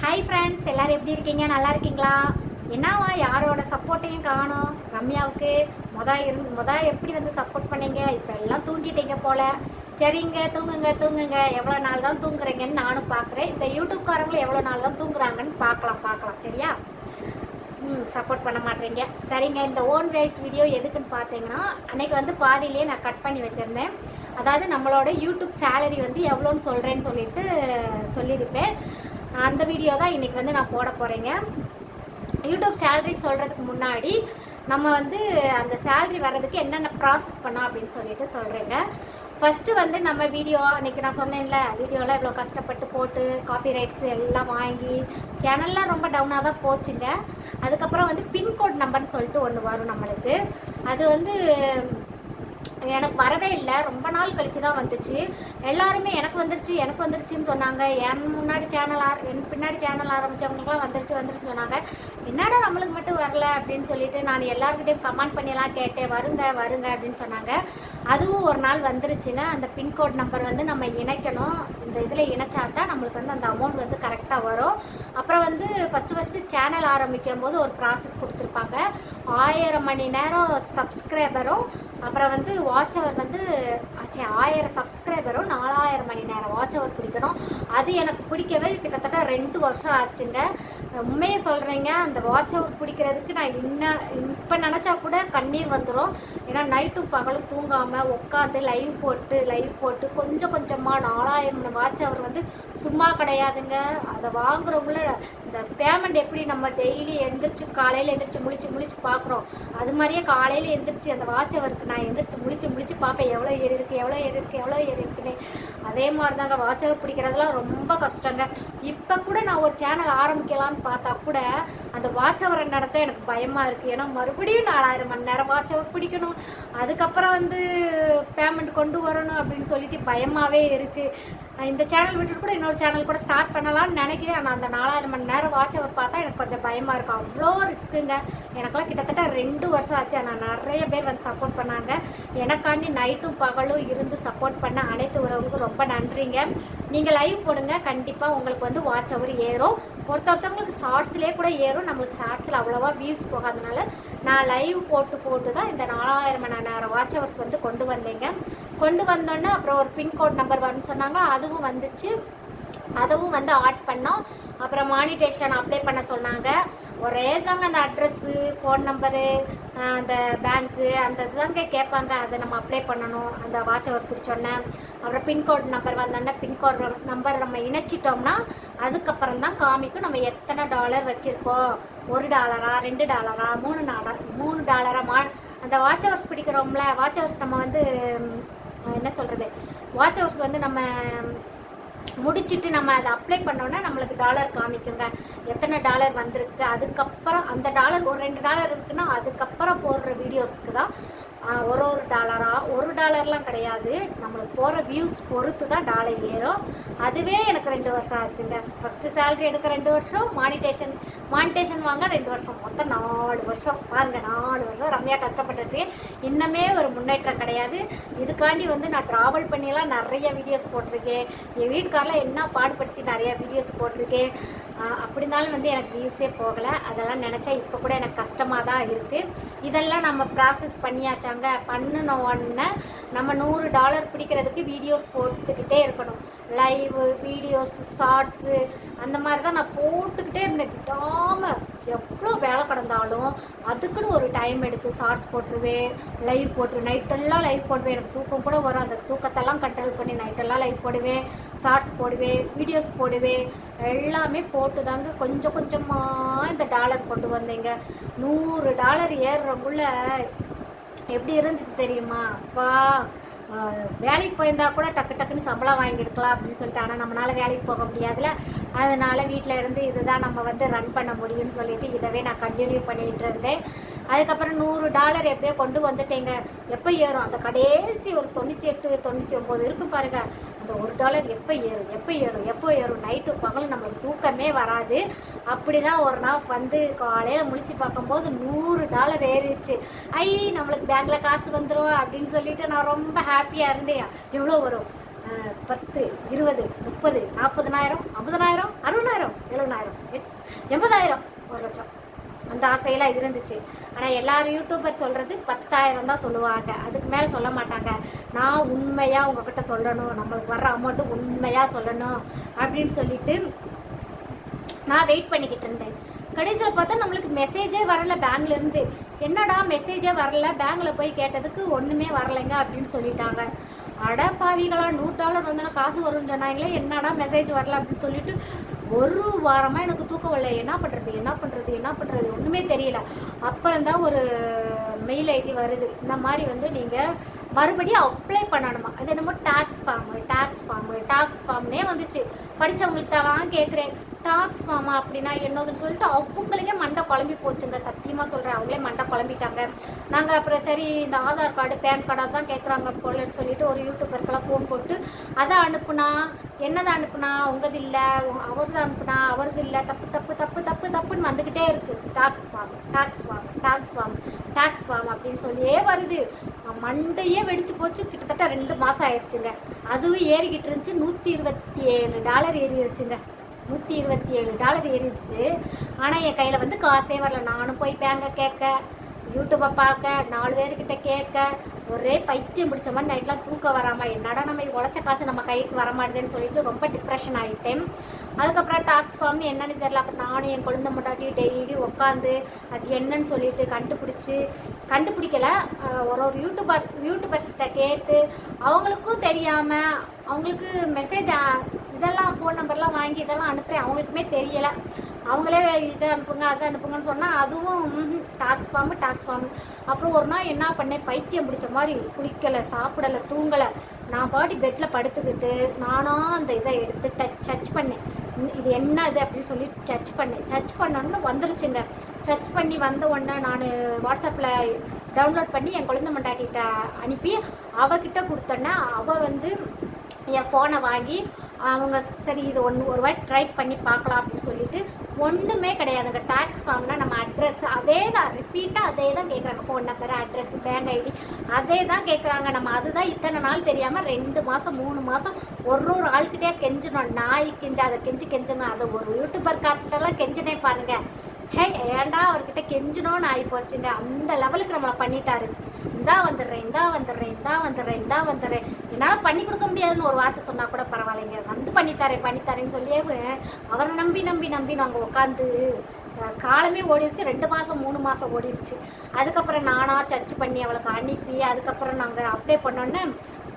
Hi friends எல்லாரும் எப்படி இருக்கீங்க? நல்லா இருக்கீங்களா? என்னவா யாரோட சப்போர்ட்டையும் காணும்? ரம்யாவுக்கு மொத இருந்து மொதல் எப்படி வந்து சப்போர்ட் பண்ணீங்க? இப்போ எல்லாம் தூங்கிட்டீங்க போல. சரிங்க தூங்குங்க தூங்குங்க. எவ்வளோ நாள் தான் தூங்குறீங்கன்னு நானும் பார்க்குறேன் இந்த யூடியூப்காரங்களும் எவ்வளோ நாள் தான் தூங்குறாங்கன்னு பார்க்கலாம் பார்க்கலாம் சரியா? ம் சப்போர்ட் பண்ண மாட்டீங்க. சரிங்க இந்த ஓன் வேஸ் வீடியோ எதுக்குன்னு பார்த்தீங்கன்னா அன்னைக்கு வந்து பாதியிலே நான் கட் பண்ணி வச்சுருந்தேன். அதாவது நம்மளோட யூடியூப் சேலரி வந்து எவ்வளோன்னு சொல்கிறேன்னு சொல்லிட்டு சொல்லியிருப்பேன். அந்த வீடியோ தான் இன்றைக்கி வந்து நான் போட போகிறேங்க யூடியூப் சேலரி சொல்கிறதுக்கு முன்னாடி நம்ம வந்து அந்த சேலரி வர்றதுக்கு என்னென்ன ப்ராசஸ் பண்ணோம் அப்படின்னு சொல்லிட்டு சொல்கிறேங்க ஃபஸ்ட்டு வந்து நம்ம வீடியோ அன்றைக்கி நான் சொன்னேன்ல வீடியோலாம் இவ்வளோ கஷ்டப்பட்டு போட்டு காப்பி ரைட்ஸ் எல்லாம் வாங்கி சேனல்லாம் ரொம்ப டவுனாக தான் போச்சுங்க. அதுக்கப்புறம் வந்து பின்கோட் நம்பர்னு சொல்லிட்டு ஒன்று வரும் நம்மளுக்கு. அது வந்து எனக்கு வரவே இல்லை. ரொம்ப நாள் கழிச்சு தான் வந்துச்சு. எல்லாருமே எனக்கு வந்துருச்சு எனக்கு வந்துருச்சுன்னு சொன்னாங்க. என் முன்னாடி சேனல் ஆர என் பின்னாடி சேனல் ஆரம்பித்தவங்களுக்குலாம் வந்துருச்சு வந்துருச்சுன்னு சொன்னாங்க. என்னடா நம்மளுக்கு மட்டும் வரல அப்படின்னு சொல்லிட்டு நான் எல்லாருக்கிட்டையும் கமெண்ட் பண்ணியெல்லாம் கேட்டேன். வருங்க வருங்க அப்படின்னு சொன்னாங்க. அதுவும் ஒரு நாள் வந்துருச்சுங்க. அந்த பின்கோட் நம்பர் வந்து நம்ம இணைக்கணும். இந்த இதில் இணைச்சா தான் நம்மளுக்கு வந்து அந்த அமௌண்ட் வந்து கரெக்டாக வரும். அப்புறம் வந்து ஃபஸ்ட்டு ஃபஸ்ட்டு சேனல் ஆரம்பிக்கும் போது ஒரு ப்ராசஸ் கொடுத்துருப்பாங்க. ஆயிரம் மணி நேரம் சப்ஸ்கிரைபரும் அப்புறம் வந்து வாட்ச் அவர் வந்து ஆச்சே ஆயிரம் சப்ஸ்கிரைபரும் நாலாயிரம் மணி நேரம் வாட்ச் அவர் பிடிக்கணும். அது எனக்கு பிடிக்கவே கிட்டத்தட்ட ரெண்டு வருஷம் ஆச்சுங்க. உண்மையை சொல்கிறேங்க அந்த வாட்ச் அவர் பிடிக்கிறதுக்கு நான் இன்னும் இப்போ நினச்சா கூட கண்ணீர் வந்துடும் ஏன்னா நைட்டும் பகலும் தூங்காமல் உட்காந்து லைவ் போட்டு லைவ் போட்டு கொஞ்சம் கொஞ்சமாக நாலாயிரம் வாட்ச் அவர் வந்து சும்மா கிடையாதுங்க. அதை வாங்குறவங்கள இந்த பேமெண்ட் எப்படி நம்ம டெய்லி எழுந்திரிச்சு காலையில் எழுந்திரிச்சு முழிச்சு முழிச்சு பார்க்குறோம்? அது மாதிரியே காலையில் எழுந்திரிச்சு அந்த வாட்ச் அவருக்கு நான் எழுந்திரிச்சு முழிச்சு முழிச்சு பார்ப்பேன். எவ்வளோ ஏறி இருக்கு எவ்வளோ ஏறி இருக்கு எவ்வளோ ஏறி இருக்குன்னு. அதே மாதிரி தாங்க வாட்ச் அவர் பிடிக்கிறதெல்லாம் ரொம்ப கஷ்டங்க. இப்போ கூட நான் ஒரு சேனல் ஆரம்பிக்கலான்னு பார்த்தா கூட அந்த வாட்ச் அவரை நினச்சா எனக்கு பயமாக இருக்குது ஏன்னா மறுபடியும் நாலாயிரம் மணி நேரம் வாட்ச் அவர் பிடிக்கணும். அதுக்கப்புறம் வந்து பேமெண்ட் கொண்டு வரணும் அப்படின்னு சொல்லிட்டு பயமாகவே இருக்குது இந்த சேனல் விட்டுட்டு கூட இன்னொரு சேனல் கூட ஸ்டார்ட் பண்ணலாம்னு நினைக்கிறேன். ஆனால் அந்த நாலாயிரம் மணி நேரம் வாட்ச் அவர் பார்த்தா எனக்கு கொஞ்சம் பயமாக இருக்கும் அவ்வளோ ரிஸ்க்குங்க எனக்கெல்லாம் கிட்டத்தட்ட ரெண்டு வருஷம் ஆச்சு. ஆனால் நிறைய பேர் வந்து சப்போர்ட் பண்ணாங்க. எனக்காண்டி நைட்டும் பகலும் இருந்து சப்போர்ட் பண்ண அனைத்து உறவுக்கும் ரொம்ப ரொம்ப நன்றிங்க. நீங்கள் லைவ் போடுங்க. கண்டிப்பாக உங்களுக்கு வந்து வாட்ச் அவர் ஏறும். ஒருத்த ஒருத்தவங்களுக்கு ஷார்ட்ஸ்லேயே கூட ஏறும். நம்மளுக்கு ஷார்ட்ஸில் அவ்வளோவா வியூஸ் போகாதனால நான் லைவ் போட்டு போட்டு தான் இந்த நாலாயிரம் மணி நேரம் வாட்ச் ஹவர்ஸ் வந்து கொண்டு வந்தேங்க. கொண்டு வந்தோன்னே அப்புறம் ஒரு பின்கோட் நம்பர் வரும்னு சொன்னாங்க. அதுவும் வந்துச்சு. அதுவும் வந்து ஆட் பண்ணோம். அப்புறம் மானிட்டேஷன் அப்ளை பண்ண சொன்னாங்க. ஒரே தாங்க அந்த அட்ரஸ்ஸு ஃபோன் நம்பரு அந்த பேங்க்கு அந்த இதுதாங்க கேட்பாங்க. அதை நம்ம அப்ளை பண்ணணும். அந்த வாட்ச் அவர் பிடிச்சோன்னே அப்புறம் பின்கோட் நம்பர் வந்தோடனே பின்கோடு நம்பர் நம்ம இணைச்சிட்டோம்னா அதுக்கப்புறம் தான் காமிக்கும். நம்ம எத்தனை டாலர் வச்சுருக்கோம். ஒரு டாலரா ரெண்டு டாலரா மூணு டாலர் மூணு டாலரா மா அந்த வாட்ச் ஹவர்ஸ் பிடிக்கிறோம்ல. வாட்ச் ஹவர்ஸ் நம்ம வந்து என்ன சொல்கிறது வாட்ச் ஹவர்ஸ் வந்து நம்ம முடிச்சுட்டு நம்ம அதை அப்ளை பண்ணோன்னா நம்மளுக்கு டாலர் காமிக்குங்க. எத்தனை டாலர் வந்திருக்கு அதுக்கப்புறம் அந்த டாலர் ஒரு ரெண்டு டாலர் இருக்குன்னா அதுக்கப்புறம் போடுற வீடியோஸ்க்கு தான் ஒரு ஒரு டாலராக ஒரு டாலர்லாம் கிடையாது. நம்மளுக்கு போகிற வியூஸ் பொறுத்து தான் டாலர் ஏறும். அதுவே எனக்கு ரெண்டு வருஷம் ஆச்சுங்க. ஃபஸ்ட்டு சேலரி எடுக்க ரெண்டு வருஷம் மானிட்டேஷன் மானிட்டேஷன் வாங்க ரெண்டு வருஷம். மொத்தம் நாலு வருஷம். பாருங்க நாலு வருஷம். ரம்யா கஷ்டப்பட்டுருக்கேன் இன்னமே ஒரு முன்னேற்றம் கிடையாது. இதுக்காண்டி வந்து நான் ட்ராவல் பண்ணியெல்லாம் நிறைய வீடியோஸ் போட்டிருக்கேன். என் வீட்டுக்காரில் என்ன பாடுபடுத்தி நிறைய வீடியோஸ் போட்டிருக்கேன். அப்படி இருந்தாலும் வந்து எனக்கு வியூஸே போகலை. அதெல்லாம் நினச்சா இப்போ கூட எனக்கு கஷ்டமாக தான் இருக்குது இதெல்லாம் நம்ம ப்ராசஸ் பண்ணியாச்சாங்க பண்ணின உடனே நம்ம நூறு டாலர் பிடிக்கிறதுக்கு வீடியோஸ் போட்டுக்கிட்டே இருக்கணும். லைவு வீடியோஸ் ஷார்ட்ஸு அந்த மாதிரி தான் நான் போட்டுக்கிட்டே இருந்தேன். விடாமல் எவ்வளோ வேலை கிடந்தாலும் அதுக்குன்னு ஒரு டைம் எடுத்து ஷார்ட்ஸ் போட்டுருவேன் லைவ் போட்டுருவேன். நைட்டெல்லாம் லைவ் போடுவேன். எனக்கு தூக்கம் கூட வரும். அந்த தூக்கத்தெல்லாம் கண்ட்ரோல் பண்ணி நைட்டெல்லாம் லைவ் போடுவேன் ஷார்ட்ஸ் போடுவேன் வீடியோஸ் போடுவேன். எல்லாமே போட்டு தாங்க கொஞ்சம் கொஞ்சமாக இந்த டாலர் கொண்டு வந்தேங்க. நூறு டாலர் ஏறுறக்குள்ள எப்படி இருந்துச்சு தெரியுமா? அப்பா வேலைக்கு போயிருந்தா கூட டக்கு டக்குன்னு சம்பளம் வாங்கியிருக்கலாம் அப்படின்னு சொல்லிட்டு ஆனால் நம்மளால வேலைக்கு போக முடியாதுல. அதனால வீட்டில் இருந்து இதுதான் நம்ம வந்து ரன் பண்ண முடியும்னு சொல்லிட்டு இதவே நான் கண்டினியூ பண்ணிகிட்டு இருந்தேன். அதுக்கப்புறம் நூறு டாலர் எப்படியோ கொண்டு வந்துட்டேங்க. எப்போ ஏறும்? அந்த கடைசி ஒரு தொண்ணூற்றி எட்டு தொண்ணூற்றி ஒம்பது இருக்கும் பாருங்க. அந்த ஒரு டாலர் எப்போ ஏறும்? எப்போ ஏறும்? எப்போ ஏறும்? நைட்டு பகலும் நம்மளுக்கு தூக்கமே வராது. அப்படி தான் ஒரு நாள் வந்து காலையில் முழிச்சு பார்க்கும்போது நூறு டாலர் ஏறிடுச்சு. ஐ நம்மளுக்கு பேங்க்கில் காசு வந்துடும் அப்படின்னு சொல்லிட்டு நான் ரொம்ப ஹாப்பியாக இருந்தேன். எவ்வளோ வரும்? பத்து இருபது முப்பது நாற்பதுனாயிரம் நாற்பதனாயிரம் ஐம்பதனாயிரம் அறுபதாயிரம் எழுபதாயிரம் எண்பதாயிரம் ஒரு லட்சம். அந்த ஆசையெல்லாம் இருந்துச்சு. ஆனால் எல்லாரும் யூடியூபர் சொல்கிறது பத்தாயிரம் தான் சொல்லுவாங்க. அதுக்கு மேலே சொல்ல மாட்டாங்க. நான் உண்மையாக உங்ககிட்ட சொல்லணும். நம்மளுக்கு வர்ற அமௌண்ட்டு உண்மையாக சொல்லணும் அப்படின்னு சொல்லிட்டு நான் வெயிட் பண்ணிக்கிட்டு இருந்தேன். கடைசியில் பார்த்தா நம்மளுக்கு மெசேஜே வரல பேங்க்லேருந்து என்னடா மெசேஜே வரல? பேங்க்கில் போய் கேட்டதுக்கு ஒன்றுமே வரலைங்க அப்படின்னு சொல்லிட்டாங்க. அட பாவிகளா நூறு டாலர் வந்தோன்னா காசு வரும்னு சொன்னாங்களே என்னடா மெசேஜ் வரல அப்படின்னு சொல்லிட்டு ஒரு வாரமாக எனக்கு தூக்கம் வரல. என்ன பண்ணுறது என்ன பண்ணுறது என்ன பண்ணுறது ஒன்றுமே தெரியல. அப்புறம் தான் ஒரு மெயில் ஐடி வருது. இந்த மாதிரி வந்து நீங்கள் மறுபடியும் அப்ளை பண்ணணுமா? அது என்னமோ tax form tax form tax ஃபார்ம்னே வந்துச்சு. படித்தவங்கள்ட்டலாம் கேட்குறேன் டாக்ஸ் மாமா அப்படின்னா என்னதுன்னு சொல்லிட்டு அவங்களுக்கே மண்டை குழம்பி போச்சுங்க. சத்தியமாக சொல்கிறேன் அவங்களே மண்டை குழம்பிட்டாங்க. நாங்கள் அப்புறம் சரி இந்த ஆதார் கார்டு பேன் கார்டாக தான் கேட்குறாங்க போலன்னு சொல்லிட்டு ஒரு யூடியூபருக்கெல்லாம் ஃபோன் போட்டு அதை அனுப்புனா என்னதை அனுப்புனா? உங்கது இல்லை. அவரது அனுப்புனா அவரது இல்லை. தப்பு தப்பு தப்பு தப்பு தப்புன்னு வந்துக்கிட்டே இருக்குது tax form tax form tax form tax form அப்படின்னு சொல்லியே வருது. மண்டையே வெடிச்சு போச்சு. கிட்டத்தட்ட ரெண்டு மாதம் ஆயிடுச்சுங்க அதுவும் ஏறிக்கிட்டு இருந்துச்சு. நூற்றி இருபத்தி ஏழு டாலர் ஏறிடுச்சுங்க நூற்றி இருபத்தி ஏழு டாலர் ஏறிடுச்சு. ஆனால் என் கையில் வந்து காசே வரல. நானும் போய் பேங்க கேட்க யூடியூப்பை பார்க்க நாலு பேர்கிட்ட கேட்க ஒரே பைத்தியம் பிடிச்ச மாதிரி நைட்லாம் தூக்கம் வராமல் என்னடா நம்ம உழைச்ச காசு நம்ம கைக்கு வர மாட்டேதுன்னு சொல்லிட்டு ரொம்ப டிப்ரெஷன் ஆகிட்டேன் அதுக்கப்புறம் டாக்ஸ் ஃபார்ம்னு என்னன்னு தெரியல. அப்போ நானும் என் குழந்தை முட்டாட்டி டெய்லி உட்காந்து அது என்னன்னு சொல்லிட்டு கண்டுபிடிச்சி கண்டுபிடிக்கல. ஒரு ஒரு யூடியூபர் யூடியூபர்ஸ்கிட்ட கேட்டு அவங்களுக்கும் தெரியாமல் அவங்களுக்கு மெசேஜ் இதெல்லாம் ஃபோன் நம்பர்லாம் வாங்கி இதெல்லாம் அனுப்புகிறேன் அவங்களுக்குமே தெரியலை. அவங்களே இதை அனுப்புங்க அதை அனுப்புங்கன்னு சொன்னால் அதுவும் டாக்ஸ் ஃபார்மு டாக்ஸ் ஃபார்மு அப்புறம் ஒரு நாள் என்ன பண்ணேன்? பைத்தியம் பிடிச்ச மாதிரி குளிக்கலை சாப்பிடலை தூங்கலை. நான் பாட்டி பெட்டில் படுத்துக்கிட்டு நானும் அந்த இதை எடுத்து டச் சர்ச் பண்ணேன் இது என்ன இது அப்படின்னு சொல்லி சர்ச் பண்ணேன். சர்ச் பண்ணோன்னு வந்துருச்சுங்க. சர்ச் பண்ணி வந்த உடனே நான் வாட்ஸ்அப்பில் டவுன்லோட் பண்ணி என் குழந்தை மண்டாட்டிகிட்ட அனுப்பி அவகிட்ட கொடுத்தோன்னே அவள் வந்து என் ஃபோனை வாங்கி அவங்க சரி இது ஒன்று ஒரு வாட்டி ட்ரை பண்ணி பார்க்கலாம் அப்படின்னு சொல்லிட்டு ஒன்றுமே கிடையாதுங்க டேக்ஸ் ஃபார்ம்னா நம்ம அட்ரஸ் அதே தான் ரிப்பீட்டாக அதே தான் கேட்குறாங்க phone number address bank ID அதே தான் கேட்குறாங்க நம்ம அதுதான் இத்தனை நாள் தெரியாமல் ரெண்டு மாதம் மூணு மாதம் ஒரு ஒரு ஆள்கிட்டயே கெஞ்சணும் நாய் கெஞ்ச அதை கெஞ்சி கெஞ்சணும் அதை ஒரு யூடியூபர் கார்ட்டெல்லாம் கெஞ்சினே பாருங்க. சே ஏன்டா அவர்கிட்ட கெஞ்சணும்னு ஆகி போச்சுங்க அந்த லெவலுக்கு நம்மளை பண்ணிட்டாரு. இந்தா வந்துடுறேன் இந்தா வந்துடுறேன் இந்தா வந்துடுறேன் இந்தா வந்துடுறேன். என்னால் பண்ணி கொடுக்க முடியாதுன்னு ஒரு வார்த்தை சொன்னால் கூட பரவாயில்லைங்க. வந்து பண்ணித்தரேன் பண்ணித்தரேன்னு சொல்லியே அவரை நம்பி நம்பி நம்பி நாங்கள் உட்காந்து காலமே ஓடிருச்சு. ரெண்டு மாதம் மூணு மாதம் ஓடிடுச்சு அதுக்கப்புறம் நானாக சர்ச் பண்ணி அவளுக்கு அனுப்பி அதுக்கப்புறம் நாங்கள் அப்ளை பண்ணோன்னே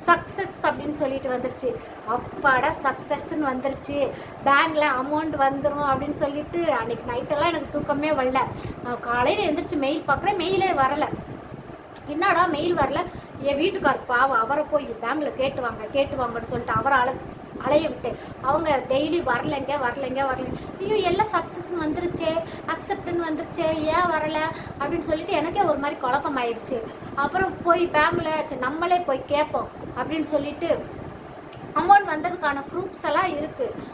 சக்ஸஸ் அப்படின்னு சொல்லிட்டு வந்துருச்சு. அப்பாடா சக்ஸஸ்ன்னு வந்துருச்சு. பேங்க்ல அமௌண்ட் வந்துடும் அப்படின்னு சொல்லிட்டு அன்னைக்கு நைட்டெல்லாம் எனக்கு தூக்கமே வரல. நான் காலையில் எழுந்திரிச்சு மெயில் பார்க்குறேன் மெயிலே வரல. என்னடா மெயில் வரல? என் வீட்டுக்கார் பாவம் அவரை போய் பேங்கில் கேட்டு வாங்க கேட்டு வாங்கன்னு சொல்லிட்டு அவரை அழ அலைய விட்டு. அவங்க டெய்லி வரலைங்க வரலைங்க வரலைங்க ஐயோ எல்லாம் சக்ஸஸ்ன்னு வந்துருச்சே அக்செப்ட்னு வந்துருச்சே ஏன் வரல? அப்படின்னு சொல்லிட்டு எனக்கே ஒரு மாதிரி குழப்பம் ஆயிடுச்சு அப்புறம் போய் பேங்கில் நம்மளே போய் கேட்போம் அப்படின்னு சொல்லிட்டு அமௌண்ட் வந்ததுக்கான ப்ரூஃப்ஸ் எல்லாம் இருக்குது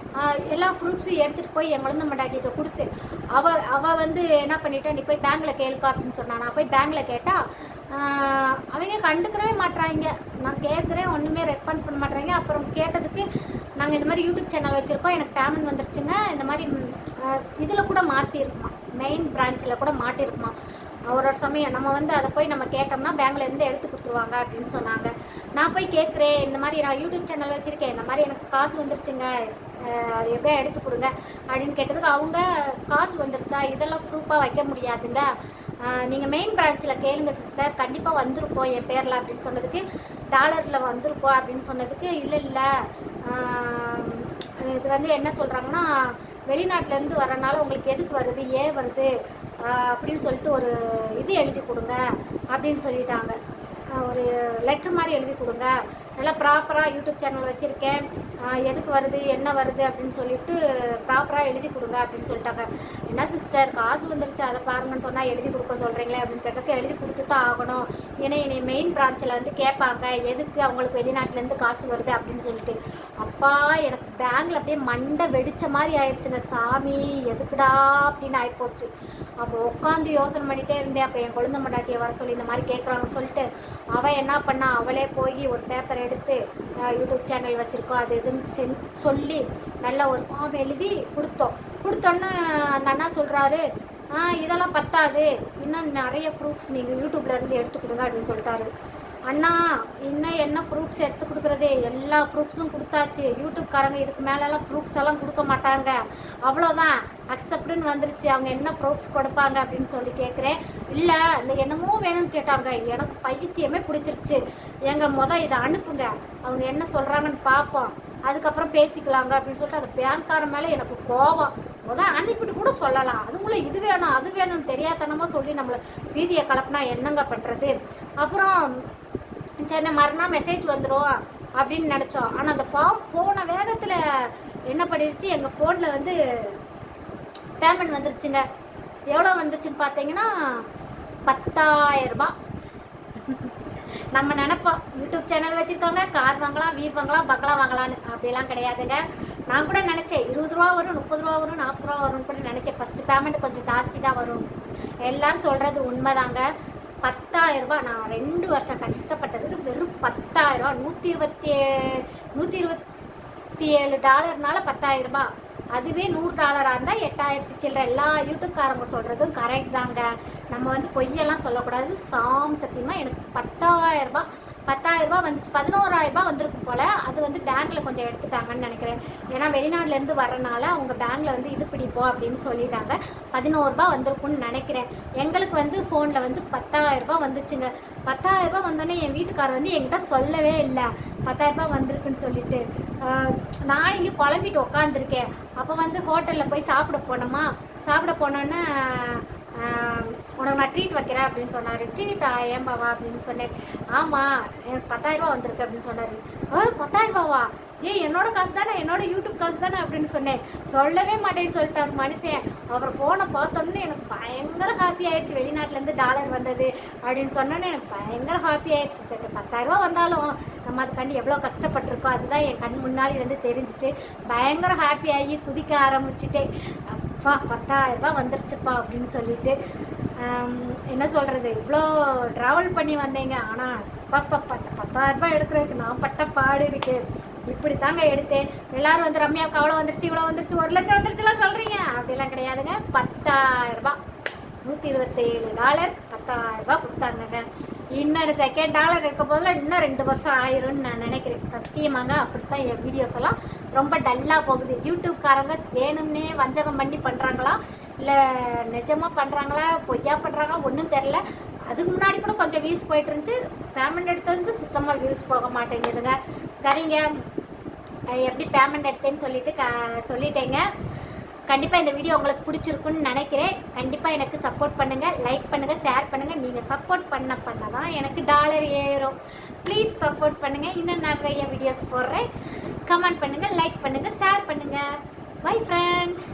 எல்லா ப்ரூஃப்ஸையும் எடுத்துகிட்டு போய் என் குழந்தை மண்டாக்கிட்ட கொடுத்து அவள் அவள் வந்து என்ன பண்ணிட்டா நீ போய் பேங்க்கில் கேளுக்கா அப்படின்னு சொன்னா நான் போய் பேங்க்கில் கேட்டால் அவங்க கண்டுக்கிறவே மாட்றாங்க. நான் கேட்குறேன் ஒன்றுமே ரெஸ்பாண்ட் பண்ண மாட்டுறாங்க அப்புறம் கேட்டதுக்கு நாங்கள் இந்த மாதிரி யூடியூப் சேனல் வச்சுருக்கோம். எனக்கு பேமெண்ட் வந்துருச்சுங்க. இந்த மாதிரி இதில் கூட மாற்றிருக்குமா மெயின் பிரான்ச்சில் கூட மாட்டிருக்குமா ஒரு ஒரு சமயம் நம்ம வந்து அதை போய் நம்ம கேட்டோம்னா பேங்க்லேருந்து எடுத்து கொடுத்துருவாங்க அப்படின்னு சொன்னாங்க. நான் போய் கேட்குறேன் இந்த மாதிரி நான் யூடியூப் சேனல் வச்சுருக்கேன் இந்த மாதிரி எனக்கு காசு வந்துருச்சுங்க அது எப்படியா எடுத்து கொடுங்க அப்படின்னு கேட்டதுக்கு அவங்க காசு வந்துருச்சா இதெல்லாம் ப்ரூஃபாக வைக்க முடியாதுங்க. நீங்கள் மெயின் பிரான்ச்சில் கேளுங்க சிஸ்டர் கண்டிப்பாக வந்திருக்கோம் என் பேரில் அப்படின்னு சொன்னதுக்கு டாலரில் வந்திருக்கோம் அப்படின்னு சொன்னதுக்கு இல்லை இல்லை. இது வந்து என்ன சொல்கிறாங்கன்னா வெளிநாட்டிலேருந்து வரனால உங்களுக்கு எதுக்கு வருது ஏன் வருது அப்படின்னு சொல்லிட்டு ஒரு இது எழுதி கொடுங்க அப்படின்னு சொல்லிட்டாங்க. ஒரு லெட்ரு மாதிரி எழுதி கொடுங்க. நல்லா ப்ராப்பராக யூடியூப் சேனல் வச்சுருக்கேன். எதுக்கு வருது என்ன வருது அப்படின்னு சொல்லிட்டு ப்ராப்பராக எழுதி கொடுங்க அப்படின்னு சொல்லிட்டாங்க. என்ன சிஸ்டர் காசு வந்துருச்சு அதை பாருங்கன்னு சொன்னால் எழுதி கொடுக்க சொல்கிறீங்களே அப்படின்னு கேட்டதுக்கு எழுதி கொடுத்து தான் ஆகணும். ஏன்னா என்னை மெயின் பிரான்ச்சில் வந்து கேட்பாங்க எதுக்கு அவங்களுக்கு வெளிநாட்டிலேருந்து காசு வருது அப்படின்னு சொல்லிட்டு. அப்பா எனக்கு பேங்கில் அப்படியே மண்டை வெடித்த மாதிரி ஆயிடுச்சுங்க. சாமி எதுக்குடா அப்படின்னு ஆகிப்போச்சு அப்போ உட்காந்து யோசனை பண்ணிட்டே இருந்தேன். அப்போ என் குழந்தை மண்டாட்டியை வர சொல்லி இந்த மாதிரி கேட்குறாங்கன்னு சொல்லிட்டு அவள் என்ன பண்ணா? அவளே போய் ஒரு பேப்பர் எடுத்து யூடியூப் சேனல் வச்சுருக்கோம் அது இதுன்னு சென் சொல்லி நல்ல ஒரு ஃபார்ம் எழுதி கொடுத்தோம். கொடுத்தோன்னே அந்த அண்ணா சொல்கிறாரு இதெல்லாம் பத்தாது. இன்னும் நிறைய ப்ரூஃப்ஸ் நீங்கள் யூடியூப்லேருந்து எடுத்து கொடுங்க அப்படின்னு சொல்லிட்டாரு. அண்ணா இன்னும் என்ன ப்ரூஃப்ஸ் எடுத்து கொடுக்குறது? எல்லா ப்ரூஃப்ஸும் கொடுத்தாச்சு. யூடியூப்காரங்க இதுக்கு மேலெல்லாம் ப்ரூஃப்ஸ் எல்லாம் கொடுக்க மாட்டாங்க. அவ்வளோதான் அக்செப்டுன்னு வந்துருச்சு. அவங்க என்ன ப்ரூஃப்ஸ் கொடுப்பாங்க அப்படின்னு சொல்லி கேட்குறேன் இல்லை இந்த என்னமோ வேணும்னு கேட்டாங்க. எனக்கு பைத்தியமே பிடிச்சிருச்சு. எங்கள் முத இதை அனுப்புங்க. அவங்க என்ன சொல்கிறாங்கன்னு பார்ப்போம் அதுக்கப்புறம் பேசிக்கலாங்க அப்படின்னு சொல்லிட்டு அந்த பேங்க்காரன் மேலே எனக்கு கோபம் முதல் அனுப்பிட்டு கூட சொல்லலாம். அதுங்களும் இது வேணும் அது வேணும்னு தெரியாதனமாக சொல்லி நம்மளை வீதியை கலப்புனா என்னங்க பண்ணுறது அப்புறம் சரி மறுநாள் மெசேஜ் வந்துடும் அப்படின்னு நினச்சோம். ஆனால் அந்த ஃபார்ம் போன வேகத்தில் என்ன பண்ணிருச்சு? எங்கள் ஃபோனில் வந்து பேமெண்ட் வந்துருச்சுங்க. எவ்வளோ வந்துச்சுன்னு பார்த்தீங்கன்னா பத்தாயிரம் ரூபாய். நம்ம நினைப்போம் யூடியூப் சேனல் வச்சுருக்கவங்க கார் வாங்கலாம் வீடு வாங்கலாம் பங்களா வாங்கலான்னு அப்படிலாம் கிடையாதுங்க. நான் கூட நினச்சேன் இருபது ரூபா வரும் முப்பது ரூபா வரும் நாற்பது ரூபா வரும்னு கூட நினச்சேன். ஃபஸ்ட்டு பேமெண்ட் கொஞ்சம் ஜாஸ்தி தான் வரும். எல்லாரும் சொல்கிறது உண்மைதாங்க. பத்தாயிரம் ரூபாய் நான் ரெண்டு வருஷம் கஷ்டப்பட்டதுக்கு வெறும் பத்தாயிரம் நூற்றி இருபத்தி நூற்றி இருபத்தி ஏழு டாலர்னால பத்தாயிரம் அதுவே நூறு டாலராக இருந்தால் எட்டாயிரத்தி சில்லற எல்லா யூடியூப்காரங்க சொல்கிறதும் கரெக்ட் தாங்க. நம்ம வந்து பொய்யெல்லாம் சொல்லக்கூடாது. சாம் சத்தியமாக எனக்கு பத்தாயிரம் பத்தாயிரரூபா வந்துச்சு. பதினோராயிரரூபா ரூபாய் வந்திருக்கும் போல் அது வந்து பேங்க்கில் கொஞ்சம் எடுத்துட்டாங்கன்னு நினைக்கிறேன். ஏன்னா வெளிநாட்டிலேருந்து வரனால அவங்க பேங்க்கில் வந்து இது பிடிப்போம் அப்படின்னு சொல்லிட்டாங்க. பதினோருபா வந்திருக்கும்னு நினைக்கிறேன். எங்களுக்கு வந்து ஃபோனில் வந்து பத்தாயிரரூபா வந்துச்சுங்க. பத்தாயிரரூபா வந்தோடனே என் வீட்டுக்காரர் வந்து என்கிட்ட சொல்லவே இல்லை. பத்தாயிரரூபா வந்திருக்குன்னு சொல்லிட்டு. நான் இங்கே குழம்பிட்டு உக்காந்துருக்கேன். அப்போ வந்து ஹோட்டலில் போய் சாப்பிட போனோமா? சாப்பிட போனோன்னே உனக்கு நான் ட்ரீட் வைக்கிறேன் அப்படின்னு சொன்னார். ட்ரீட்டா ஏன் பாவா அப்படின்னு சொன்னேன் ஆமாம் எனக்கு பத்தாயிரம் ரூபா வந்திருக்கு அப்படின்னு சொன்னார். ஆ பத்தாயிரம் ரூபாவா? ஏய் என்னோட காசு தானே என்னோட யூடியூப் காசு தானே அப்படின்னு சொன்னேன். சொல்லவே மாட்டேன்னு சொல்லிட்டாரு மனுஷன் அவர் ஃபோனை பார்த்தோன்னே எனக்கு பயங்கர ஹாப்பி ஆயிடுச்சு. வெளிநாட்டிலேருந்து டாலர் வந்தது அப்படின்னு சொன்னோன்னே எனக்கு பயங்கர ஹாப்பி ஆயிடுச்சு. சரி பத்தாயிரம் ரூபா வந்தாலும் நம்ம அதுக்காண்டி எவ்வளோ கஷ்டப்பட்டிருக்கோம். அதுதான் என் கண் முன்னாடி வந்து தெரிஞ்சிச்சு. பயங்கர ஹாப்பி ஆகி குதிக்க ஆரம்பிச்சிட்டேன். அப்பா பத்தாயிரம் ரூபாய் வந்துருச்சுப்பா அப்படின்னு சொல்லிட்டு என்ன சொல்கிறது இவ்வளோ ட்ராவல் பண்ணி வந்தேங்க. ஆனால் அப்பா பத்து பத்தாயிரம் ரூபாய் எடுக்கிறதுக்கு நான் பட்ட பாடு இருக்கு. இப்படி தாங்க எடுத்தேன். எல்லாரும் வந்து ரம்யாவுக்கு அவ்வளோ வந்துருச்சு இவ்வளோ வந்துருச்சு ஒரு லட்சம் வந்துருச்சுலாம் சொல்கிறீங்க அப்படிலாம் கிடையாதுங்க. பத்தாயிரம் ரூபாய் நூற்றி இருபத்தேழு டாலர் பத்தாயிரம் ரூபாய் கொடுத்தாங்கங்க. இன்னொரு செகண்ட் டாலர் இருக்க போதில் இன்னும் ரெண்டு வருஷம் ஆயிரும்னு நான் நினைக்கிறேன். சத்தியமாங்க அப்படித்தான் என் வீடியோஸ் எல்லாம் ரொம்ப டல்லாக போகுது. யூடியூப்காரங்க வேணும்னே வஞ்சகம் பண்ணி பண்ணுறாங்களா இல்லை நிஜமாக பண்ணுறாங்களா பொய்யா பண்ணுறாங்களா ஒன்றும் தெரில அதுக்கு முன்னாடி கூட கொஞ்சம் வியூஸ் போயிட்டு இருந்துச்சு. பேமெண்ட் எடுத்தது சுத்தமாக வியூஸ் போக மாட்டேங்குதுங்க. சரிங்க. எப்படி பேமெண்ட் எடுத்தேன்னு சொல்லிட்டு க சொல்லிட்டேங்க. கண்டிப்பாக இந்த வீடியோ உங்களுக்கு பிடிச்சிருக்குன்னு நினைக்கிறேன். கண்டிப்பாக எனக்கு சப்போர்ட் பண்ணுங்கள் லைக் பண்ணுங்கள் ஷேர் பண்ணுங்கள் நீங்கள் சப்போர்ட் பண்ண பண்ண தான் எனக்கு டாலர் ஏறும். ப்ளீஸ் சப்போர்ட் பண்ணுங்கள் இன்னும் நிறைய வீடியோஸ் போடுறேன். கமெண்ட் பண்ணுங்கள் லைக் பண்ணுங்கள் ஷேர் பண்ணுங்கள் பை ஃப்ரெண்ட்ஸ்